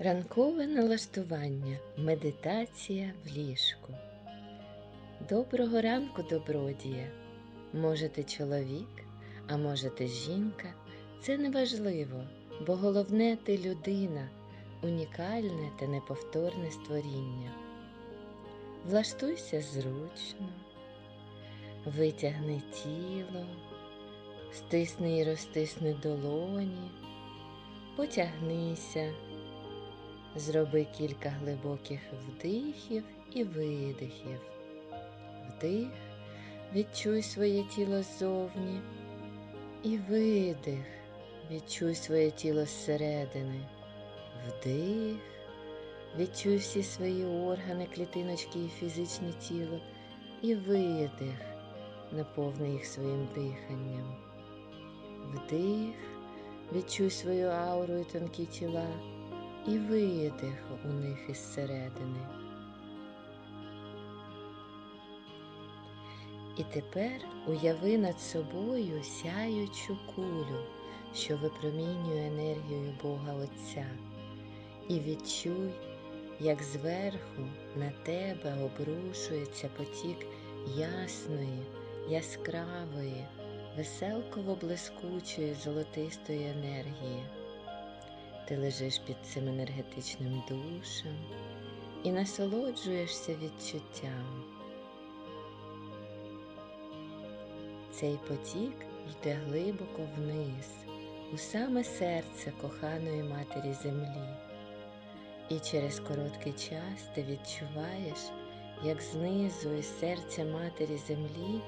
Ранкове налаштування, медитація в ліжку. Доброго ранку, добродія. Може ти чоловік, а може ти жінка. Це не важливо, бо головне ти людина, унікальне та неповторне створіння. Влаштуйся зручно, витягни тіло, стисни і розтисни долоні, потягнися. Зроби кілька глибоких вдихів і видихів. Вдих, відчуй своє тіло ззовні. І видих, відчуй своє тіло зсередини. Вдих, відчуй всі свої органи, клітиночки і фізичне тіло. І видих, наповни їх своїм диханням. Вдих, відчуй свою ауру і тонкі тіла і видих у них із середини. І тепер уяви над собою сяючу кулю, що випромінює енергію Бога Отця, і відчуй, як зверху на тебе обрушується потік ясної, яскравої, веселково блискучої золотистої енергії. Ти лежиш під цим енергетичним душем і насолоджуєшся відчуттям. Цей потік йде глибоко вниз, у саме серце коханої матері землі. І через короткий час ти відчуваєш, як знизу із серця матері землі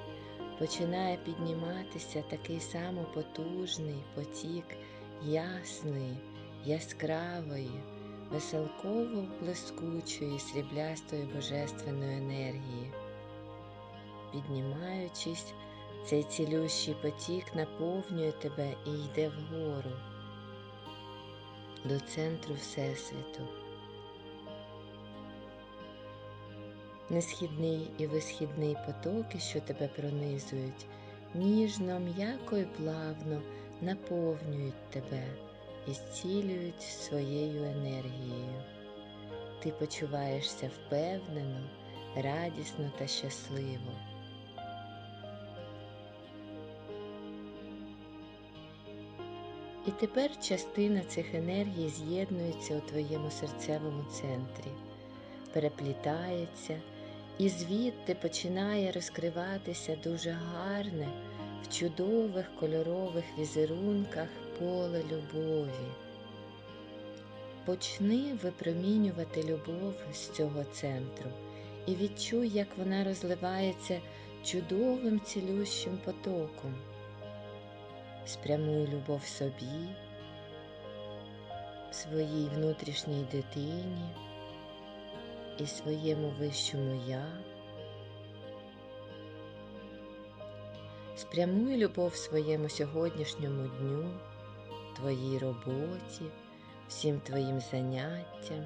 починає підніматися такий самопотужний потік ясної яскравої, веселково блискучої сріблястої божественної енергії. Піднімаючись, цей цілющий потік наповнює тебе і йде вгору до центру Всесвіту. Несхідний і висхідний потоки, що тебе пронизують, ніжно, м'яко і плавно наповнюють тебе і зцілюють своєю енергією. Ти почуваєшся впевнено, радісно та щасливо. І тепер частина цих енергій з'єднується у твоєму серцевому центрі, переплітається, і звідти починає розкриватися дуже гарне в чудових кольорових візерунках поле любові. Почни випромінювати любов з цього центру і відчуй, як вона розливається чудовим цілющим потоком. Спрямуй любов собі, своїй внутрішній дитині і своєму вищому я. Спрямуй любов своєму сьогоднішньому дню, твоїй роботі, всім твоїм заняттям.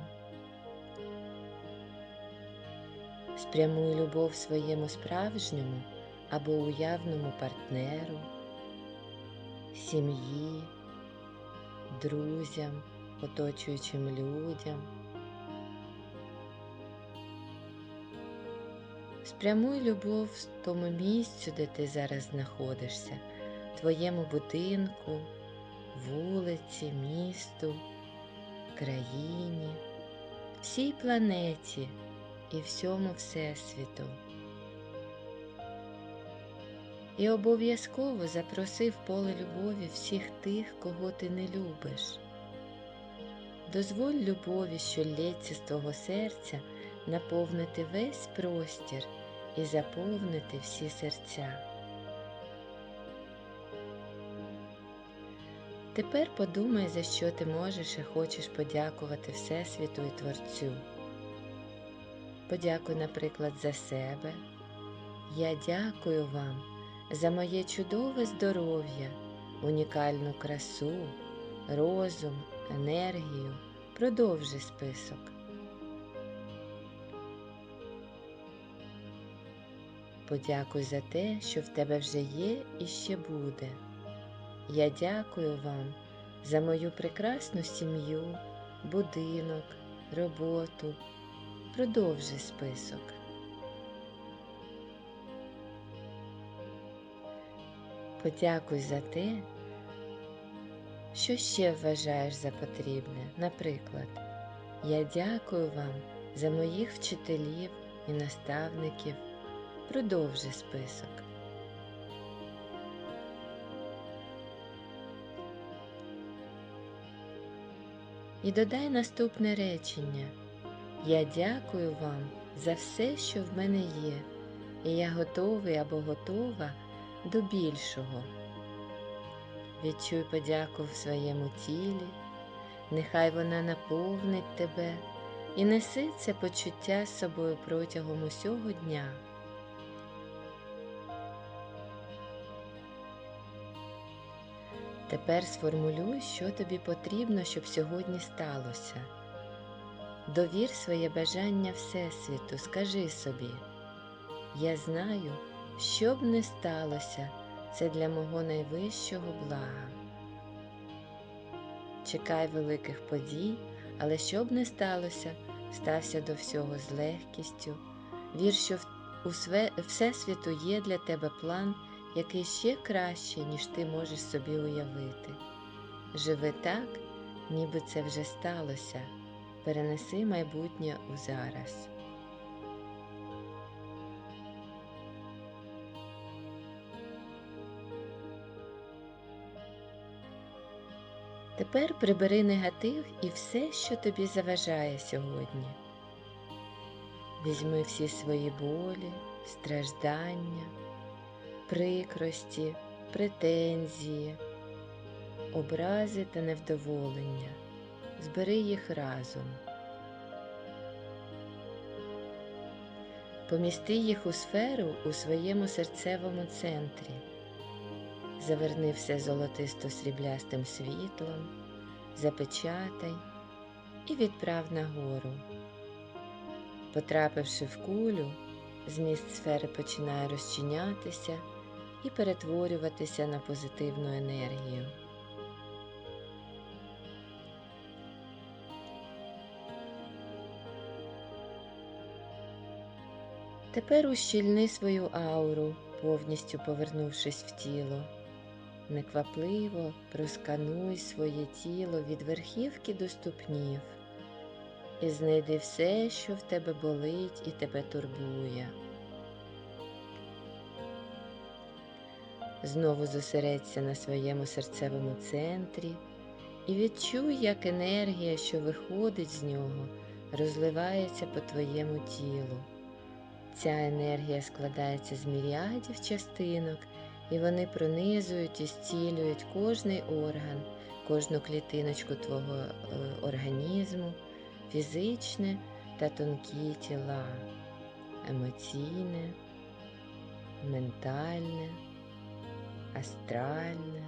Спрямуй любов своєму справжньому або уявному партнеру, сім'ї, друзям, оточуючим людям. Спрямуй любов в тому місцю, де ти зараз знаходишся, твоєму будинку, вулиці, місту, країні, всій планеті і всьому Всесвіту. І обов'язково запроси в поле любові всіх тих, кого ти не любиш. Дозволь любові, що лється з твого серця, наповнити весь простір і заповнити всі серця. Тепер подумай, за що ти можеш і хочеш подякувати Всесвіту і Творцю. Подякуй, наприклад, за себе. Я дякую вам за моє чудове здоров'я, унікальну красу, розум, енергію. Продовжи список. Подякуй за те, що в тебе вже є і ще буде. Я дякую вам за мою прекрасну сім'ю, будинок, роботу. Продовжи список. Подякуй за те, що ще вважаєш за потрібне. Наприклад, я дякую вам за моїх вчителів і наставників. Продовжи список. І додай наступне речення. Я дякую вам за все, що в мене є, і я готовий або готова до більшого. Відчуй подяку в своєму тілі, нехай вона наповнить тебе і неси це почуття з собою протягом усього дня. Тепер сформулюй, що тобі потрібно, щоб сьогодні сталося. Довір своє бажання Всесвіту, скажи собі, я знаю, що б не сталося, це для мого найвищого блага. Чекай великих подій, але що б не сталося, стався до всього з легкістю. Вір, що у Всесвіту є для тебе план, який ще краще, ніж ти можеш собі уявити. Живи так, ніби це вже сталося. Перенеси майбутнє у зараз. Тепер прибери негатив і все, що тобі заважає сьогодні. Візьми всі свої болі, страждання, прикрості, претензії, образи та невдоволення. Збери їх разом. Помісти їх у сферу у своєму серцевому центрі. Заверни все золотисто сріблястим світлом, запечатай і відправ нагору. Потрапивши в кулю, зміст сфери починає розчинятися і перетворюватися на позитивну енергію. Тепер ущільни свою ауру, повністю повернувшись в тіло. Неквапливо проскануй своє тіло від верхівки до ступнів і знайди все, що в тебе болить і тебе турбує. Знову зосередься на своєму серцевому центрі і відчуй, як енергія, що виходить з нього, розливається по твоєму тілу. Ця енергія складається з міріадів частинок, і вони пронизують і зцілюють кожний орган, кожну клітиночку твого е, організму, фізичне та тонкі тіла, емоційне, ментальне, астральне,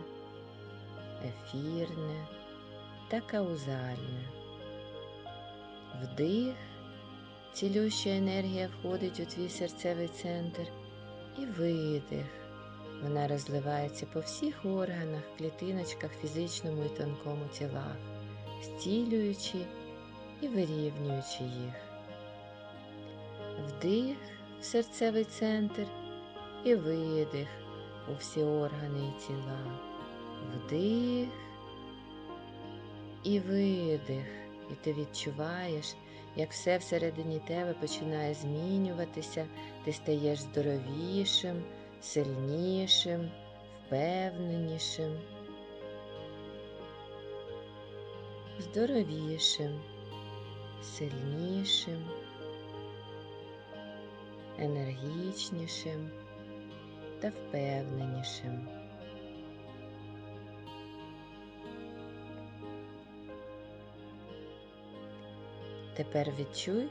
ефірне та каузальне. Вдих. Цілюща енергія входить у твій серцевий центр і видих. Вона розливається по всіх органах, клітиночках, фізичному і тонкому тілах, зцілюючи і вирівнюючи їх. Вдих в серцевий центр і видих у всі органи і тіла. Вдих і видих. І ти відчуваєш, як все всередині тебе починає змінюватися, ти стаєш здоровішим, сильнішим, впевненішим, здоровішим, сильнішим, енергічнішим та впевненішим. Тепер відчуй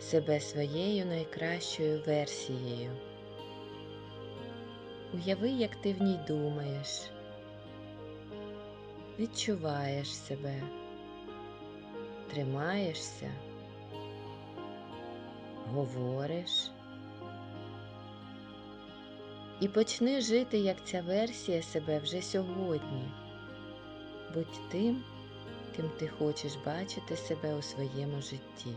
себе своєю найкращою версією. Уяви, як ти в ній думаєш, відчуваєш себе, тримаєшся, говориш і почни жити як ця версія себе вже сьогодні. Будь тим, ким ти хочеш бачити себе у своєму житті.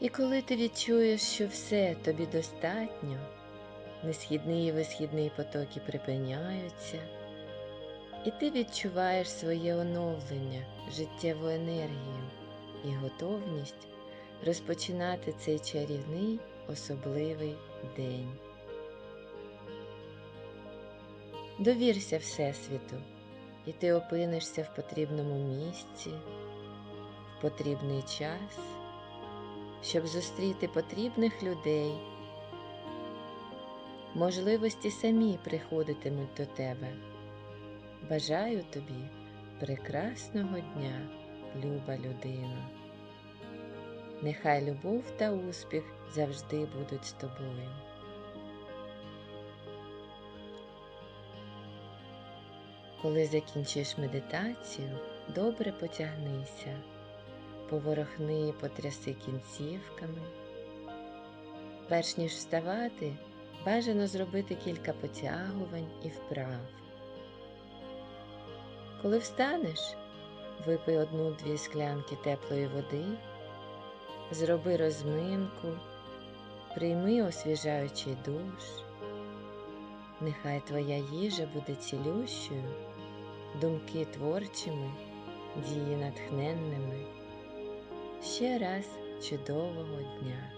І коли ти відчуєш, що все тобі достатньо, несхідний і висхідний потоки припиняються, і ти відчуваєш своє оновлення, життєву енергію і готовність розпочинати цей чарівний особливий день. Довірся Всесвіту, і ти опинишся в потрібному місці, в потрібний час, щоб зустріти потрібних людей. Можливості самі приходитимуть до тебе. Бажаю тобі прекрасного дня, люба людина. Нехай любов та успіх завжди будуть з тобою. Коли закінчиш медитацію, добре потягнися, поворохни і потряси кінцівками. Перш ніж вставати, бажано зробити кілька потягувань і вправ. Коли встанеш, випий одну-дві склянки теплої води, зроби розминку, прийми освіжаючий душ. Нехай твоя їжа буде цілющою, думки творчими, дії натхненними. Ще раз чудового дня!